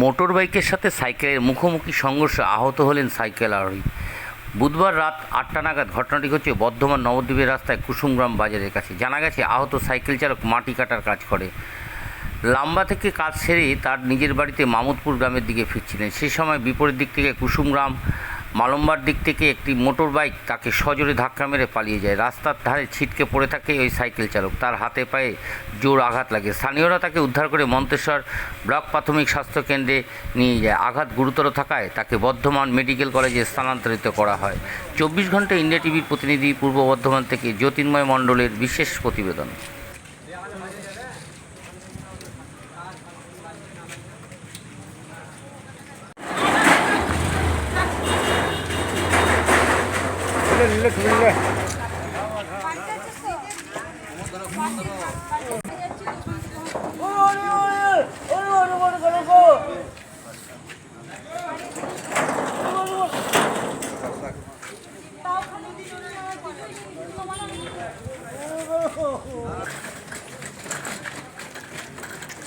Motor বাইকের সাথে সাইকেলের মুখোমুখি সংঘর্ষে আহত হলেন সাইকেল আরোহী বুধবার রাত আটটা নাগাদ ঘটনাটি হচ্ছে বর্ধমান নবদ্বীপের রাস্তায় কুসুমগ্রাম বাজারের কাছে জানা গেছে, আহত সাইকেল চালক মাটি কাটার কাজ করে। লাম্বা থেকে কাজ সেরে তার নিজের বাড়িতে মামুদপুর গ্রামের দিকে ফিরছিলেন। সে সময় বিপরীত দিক থেকে কুসুমগ্রাম মালম্বার দিক থেকে একটি মোটর বাইক তাকে সজোরে ধাক্কা মেরে পালিয়ে যায়। রাস্তার ধারে ছিটকে পড়ে থাকে ওই সাইকেল চালক। তার হাতে পায়ে জোর আঘাত লাগে। স্থানীয়রা তাকে উদ্ধার করে মন্তেশ্বর ব্লক প্রাথমিক স্বাস্থ্য কেন্দ্রে নিয়ে যায়। আঘাত গুরুতর থাকায় তাকে বর্ধমান মেডিকেল কলেজে স্থানান্তরিত করা হয়। চব্বিশ ঘণ্টা ইন্ডিয়া টিভির প্রতিনিধি পূর্ব বর্ধমান থেকে জ্যোতির্ময় মণ্ডলের বিশেষ প্রতিবেদন।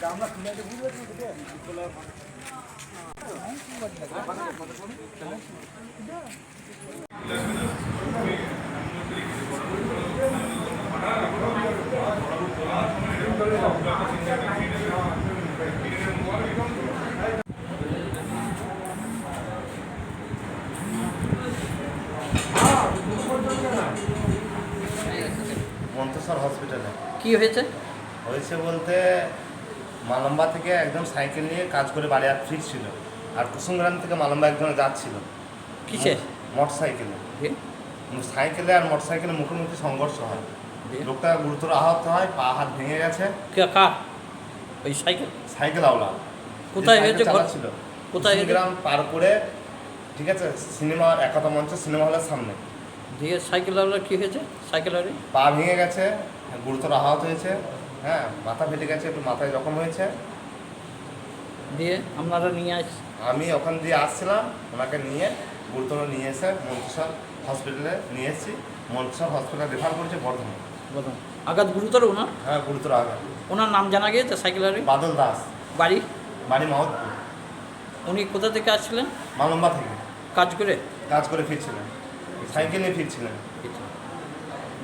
আমরা কিনে বুঝবে তো মন্তেশ্বর হসপিটালে কি হয়েছে? হয়েছে বলতে মালম্বা থেকে একজন সাইকেল নিয়ে কাজ করে বাড়ি আর ফিরছিল আর কুসুমগ্রাম থেকে মালম্বা একজন যাচ্ছিল। কিসে মোটর সাইকেলে? সাইকেলে আর মোটর সাইকেলের মুখোমুখি সংঘর্ষ হয়? লোকটা গুরুতর আহত হয় পা হাত ভেঙে গেছে। কার? ওই সাইকেল? সাইকেল আওলা। কোথায় হয়েছে ছিল কোথায়? কুসুমগ্রাম পার করে ঠিক আছে সিনেমা একতা মঞ্চ সিনেমা হলের সামনে। দিয়ে সাইকেল আলার কি হয়েছে? সাইকেল আলার পা ভেঙে গেছে গুরুতর আহত হয়েছে হ্যাঁ মাথা ফেটে গেছে একটু মাথায় জখম হয়েছে। দিয়ে আপনারা নিয়ে আস আমি ওখান দিয়ে আসছিলাম ওনাকে নিয়ে গুরুতর নিয়ে এসে মন্ত্রিসর হসপিটালে নিয়ে এসেছি। মন্ত্রিসর হসপিটালে রেফার করেছে বর্ধমান। আঘাত গুরুতর ওনার? হ্যাঁ গুরুতর আঘাত। ওনার নাম জানা গিয়েছে সাইকেল আলার বাদল দাস। বাড়ি? বাড়ি মাহতপুর। উনি কোথা থেকে আসছিলেন? মালম্বা থেকে। কাজ করে? কাজ করে ফিরছিলেন। সাইকেল ফিরছিলেন।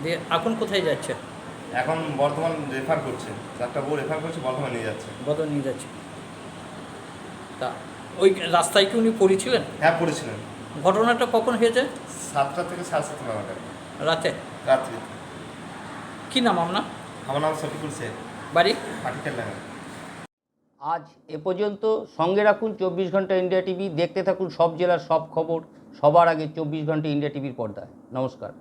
দিয়ে এখন কোথায় যাচ্ছে? এখন বর্ধমান রেফার করছে। চারটা বউ রেফার করছে বর্ধমান নিয়ে যাচ্ছে। বদল নিয়ে যাচ্ছে। তা ওই রাস্তায় কি উনি পড়েছিলেন? হ্যাঁ পড়েছিলেন। ঘটনাটা কখন হয়েছে? সাতটা থেকে সাড়ে সাতটা রাতে? রাত্রি কি নাম আপনার? আমার নাম শফিকুল শেখ। বাড়ি? পাটিকের আজ এ পর্যন্ত সঙ্গে রাখুন চব্বিশ ঘণ্টা ইন্ডিয়া টিভি দেখতে থাকুন সব জেলার সব খবর সবার আগে চব্বিশ ঘণ্টা ইন্ডিয়া টিভির পর্দায়। নমস্কার।